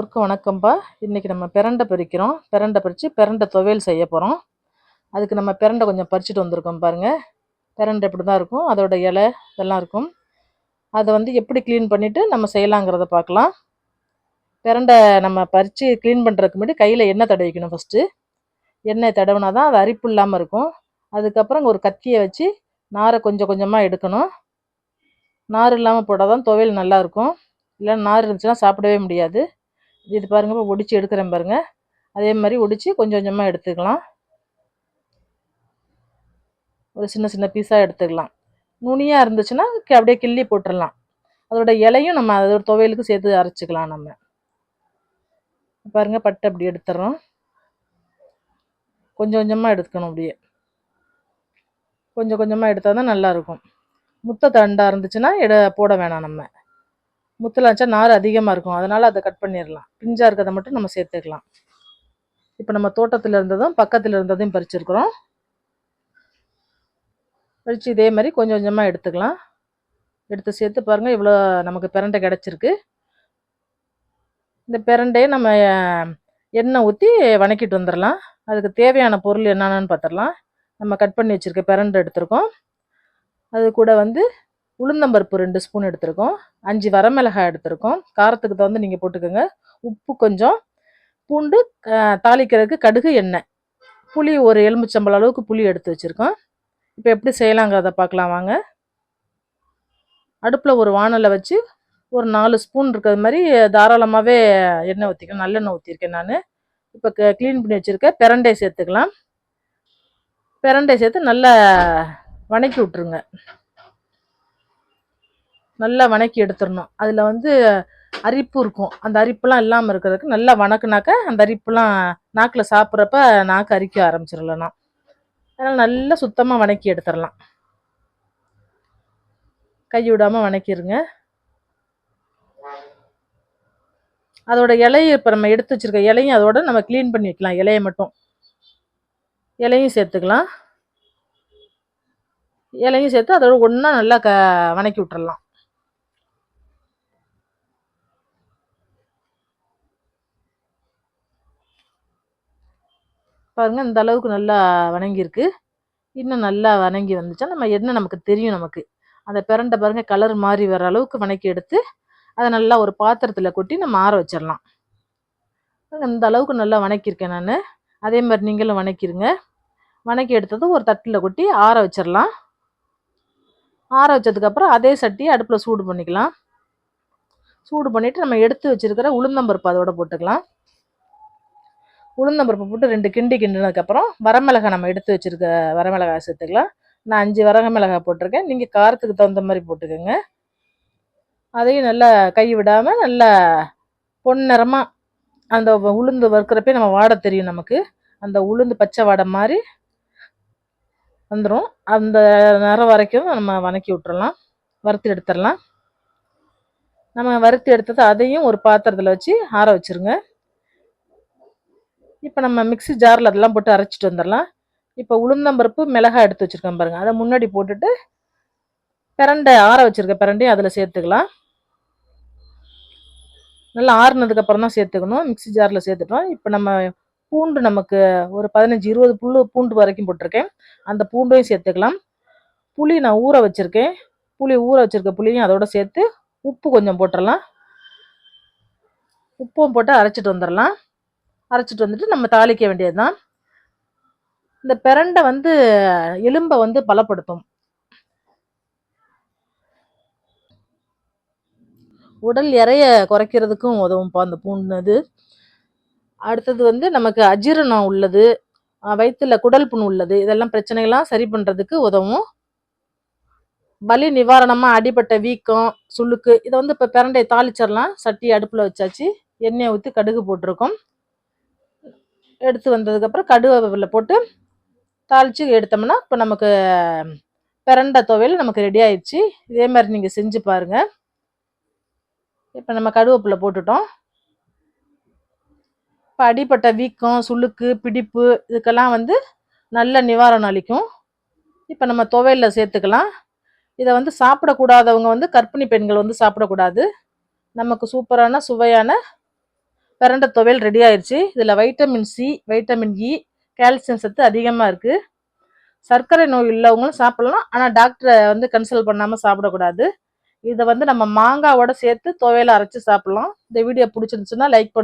எல்லோருக்கும் வணக்கம்ப்பா இன்றைக்கி நம்ம பிரண்டை பறிக்கிறோம். பிரண்டை பறித்து பிரண்டை துவையல் செய்ய போகிறோம் அதுக்கு நம்ம பிரண்டை கொஞ்சம் பறிச்சுட்டு வந்திருக்கோம் பாருங்கள் பிரண்டை இப்படி தான் இருக்கும். அதோட இலை இதெல்லாம் இருக்கும். அதை வந்து எப்படி க்ளீன் பண்ணிவிட்டு நம்ம செய்யலாங்கிறத பார்க்கலாம். பிரண்டை நம்ம பறித்து க்ளீன் பண்ணுறதுக்கு முன்னாடி கையில் எண்ணெய் தடவிக்கணும் ஃபஸ்ட்டு எண்ணெய் தடவினா தான் அது அரிப்பு இல்லாமல் இருக்கும். அதுக்கப்புறம் ஒரு கத்தியை வச்சு நாரை கொஞ்சம் கொஞ்சமாக எடுக்கணும். நார் இல்லாமல் போட்டால் தான் துவையல் நல்லாயிருக்கும் இல்லை நார் இருந்துச்சுன்னா சாப்பிடவே முடியாது. இது பாருங்க இப்போ ஒடிச்சு எடுக்கிறேன் பாருங்கள் அதே மாதிரி ஒடிச்சு கொஞ்சம் கொஞ்சமாக எடுத்துக்கலாம். ஒரு சின்ன சின்ன பீஸாக எடுத்துக்கலாம். நுனியாக இருந்துச்சுன்னா அப்படியே கிள்ளி போட்டுடலாம் அதோட இலையும் நம்ம அதோட துவையலுக்கு சேர்த்து அரைச்சிக்கலாம் நம்ம. பாருங்கள் பட்டை அப்படி எடுத்துடுறோம் கொஞ்சம் கொஞ்சமாக எடுத்துக்கணும் அப்படியே. கொஞ்சம் கொஞ்சமாக எடுத்தால் தான் நல்லாயிருக்கும் முத்த தண்டாக இருந்துச்சுன்னா எட போட வேணாம் நம்ம. முத்தில் வச்சா நார் அதிகமாக இருக்கும். அதனால் அதை கட் பண்ணிடலாம் பிஞ்சாக இருக்கிறத மட்டும் நம்ம சேர்த்துக்கலாம். இப்போ நம்ம தோட்டத்தில் இருந்ததும் பக்கத்தில் இருந்ததையும் பறிச்சிருக்கிறோம். பறித்து இதே மாதிரி கொஞ்சம் கொஞ்சமாக எடுத்துக்கலாம். எடுத்து சேர்த்து பாருங்கள் இவ்வளோ நமக்கு பிரண்டை கிடச்சிருக்கு. இந்த பிரண்டையை நம்ம எண்ணெய் ஊற்றி வணக்கிட்டு வந்துடலாம் அதுக்கு தேவையான பொருள் என்னென்னு பார்த்துடலாம் நம்ம கட் பண்ணி வச்சுருக்க பிரண்டை எடுத்திருக்கோம். அது கூட வந்து உளுந்தம்பருப்பு ரெண்டு ஸ்பூன் எடுத்திருக்கோம். அஞ்சு வரமிளகாய் எடுத்திருக்கோம். காரத்துக்கு தகுந்து நீங்கள் போட்டுக்கோங்க. உப்பு கொஞ்சம். பூண்டு தாளிக்கிறதுக்கு கடுகு எண்ணெய். புளி ஒரு எலுமிச்சம்பழம் அளவுக்கு புளி எடுத்து வச்சுருக்கோம். இப்போ எப்படி செய்யலாங்கிறத பார்க்கலாம் வாங்க. அடுப்பில் ஒரு வானலை வச்சு ஒரு நாலு ஸ்பூன் இருக்கிறது மாதிரி தாராளமாகவே எண்ணெய் ஊற்றிக்கலாம் நல்லெண்ணெய் ஊற்றிருக்கேன் நான். இப்போ க்ளீன் பண்ணி வச்சுருக்கேன் பிரண்டை சேர்த்துக்கலாம். பிரண்டை சேர்த்து நல்லா வணக்கி விட்ருங்க நல்லா வணக்கி எடுத்துடணும் அதில் வந்து அரிப்பு இருக்கும். அந்த அரிப்புலாம் இல்லாமல் இருக்கிறதுக்கு நல்லா வணக்குனாக்க அந்த அரிப்புலாம் நாக்கில் சாப்பிட்றப்ப நாக்கு அரிக்க ஆரம்பிச்சிடலண்ணா அதனால் நல்லா சுத்தமாக வணக்கி எடுத்துடலாம் கை விடாமல் வணக்கிடுங்க அதோட இலையை இப்போ நம்ம எடுத்து வச்சிருக்க இலையும் அதோட நம்ம க்ளீன் பண்ணி வைக்கலாம். இலையை மட்டும். இலையும் சேர்த்துக்கலாம். இலையும் சேர்த்து அதோட ஒன்றா நல்லா க வணக்கி விட்டுறலாம் பாருங்கள் இந்த அளவுக்கு நல்லா வணங்கியிருக்கு. இன்னும் நல்லா வணங்கி வந்துச்சா நம்ம என்ன நமக்கு தெரியும் நமக்கு. அந்த பிரண்டை பாருங்க கலர் மாறி வர அளவுக்கு வணக்கி எடுத்து அதை நல்லா ஒரு பாத்திரத்தில் கொட்டி நம்ம ஆற வச்சிடலாம் இந்த அளவுக்கு நல்லா வணக்கியிருக்கேன் நான். அதே மாதிரி நீங்களும் வணக்கிருங்க. வணக்கி எடுத்ததும் ஒரு தட்டில் கொட்டி ஆற வச்சிடலாம் ஆற வச்சதுக்கப்புறம் அதே சட்டியை அடுப்பில் சூடு பண்ணிக்கலாம். சூடு பண்ணிவிட்டு நம்ம எடுத்து வச்சிருக்கிற உளுந்தம்பருப்பு அதோட போட்டுக்கலாம். உளுந்தம்பருப்பு போட்டு ரெண்டு கிண்டி கிண்டினதுக்கப்புறம் வரமிளகாய் நம்ம எடுத்து வச்சிருக்க வரமிளகாய் சேர்த்துக்கலாம். நான் அஞ்சு வரமிளகாய் போட்டிருக்கேன். நீங்கள் காரத்துக்கு தகுந்த மாதிரி போட்டுக்கோங்க. அதையும் நல்லா கை விடாமல் நல்லா பொன்னிறமாக அந்த உளுந்து வறுக்கிறப்பே நம்ம வாடை தெரியும் நமக்கு. அந்த உளுந்து பச்சை வாடை மாதிரி வந்துடும் அந்த நேரம் வரைக்கும் நம்ம வணக்கி விட்டுறலாம். வறுத்து எடுத்துடலாம். நம்ம வறுத்து எடுத்தது அதையும் ஒரு பாத்திரத்தில் வச்சு ஆற வச்சிருங்க. இப்போ நம்ம மிக்ஸி ஜாரில் அதெல்லாம் போட்டு அரைச்சிட்டு வந்துடலாம் இப்போ உளுந்தம்பருப்பு மிளகாய் எடுத்து வச்சுருக்கேன் பாருங்கள் அதை முன்னாடி போட்டுட்டு பிரண்டை ஆற வச்சுருக்க பிரண்டையும் அதில் சேர்த்துக்கலாம். நல்லா ஆறுனதுக்கப்புறம் தான் சேர்த்துக்கணும். மிக்ஸி ஜாரில் சேர்த்துட்டோம். இப்போ நம்ம பூண்டு நமக்கு ஒரு பதினஞ்சு இருபது புல் பூண்டு வரைக்கும் போட்டிருக்கேன். அந்த பூண்டையும் சேர்த்துக்கலாம். புளி நான் ஊற வச்சுருக்கேன். புளி ஊற வச்சுருக்க புளியும் அதோட சேர்த்து உப்பு கொஞ்சம் போட்டுடலாம் உப்பும் போட்டு அரைச்சிட்டு வந்துடலாம் அரைச்சிட்டு வந்துட்டு நம்ம தாளிக்க வேண்டியது தான் இந்த பிரண்டை வந்து எலும்பை வந்து பலப்படுத்தும். உடல் எறைய குறைக்கிறதுக்கும் உதவும்ப்பா அந்த பூண்டு அடுத்தது வந்து நமக்கு அஜீரணம் உள்ளது வயிற்றுல குடல் புண் உள்ளது இதெல்லாம் பிரச்சனைகள்லாம் சரி பண்ணுறதுக்கு உதவும். வலி நிவாரணமாக அடிபட்ட வீக்கம் சுளுக்கு இதை வந்து இப்போ பிரண்டையை தாளிச்சிடலாம். சட்டி அடுப்பில் வச்சாச்சு. எண்ணெயை ஊற்றி கடுகு போட்டிருக்கோம். எடுத்து வந்ததுக்கப்புறம் கடுவில் போட்டு தாளித்து எடுத்தோம்னா இப்போ நமக்கு பிரண்டை துவையல் நமக்கு ரெடி ஆயிடுச்சு இதே மாதிரி நீங்கள் செஞ்சு பாருங்கள் இப்போ நம்ம கடுவப்பில் போட்டுட்டோம். இப்போ அடிப்பட்ட வீக்கம் சுளுக்கு பிடிப்பு இதுக்கெல்லாம் வந்து நல்ல நிவாரணம் அளிக்கும். இப்போ நம்ம துவையலில் சேர்த்துக்கலாம். இதை வந்து சாப்பிடக்கூடாதவங்க வந்து கர்ப்பிணி பெண்கள் வந்து சாப்பிடக்கூடாது. நமக்கு சூப்பரான சுவையான பிரண்டை துவையல் ரெடி ஆயிடுச்சு இதில் vitamin C vitamin E calcium சத்து அதிகமாக இருக்குது சர்க்கரை நோய் உள்ளவங்களும் சாப்பிடலாம். ஆனால் டாக்டரை வந்து கன்சல்ட் பண்ணாமல் சாப்பிடக்கூடாது. இதை வந்து நம்ம மாங்காவோட சேர்த்து துவையலை அரைச்சி சாப்பிடலாம். இந்த வீடியோ பிடிச்சிருந்துச்சுன்னா லைக் பண்ணி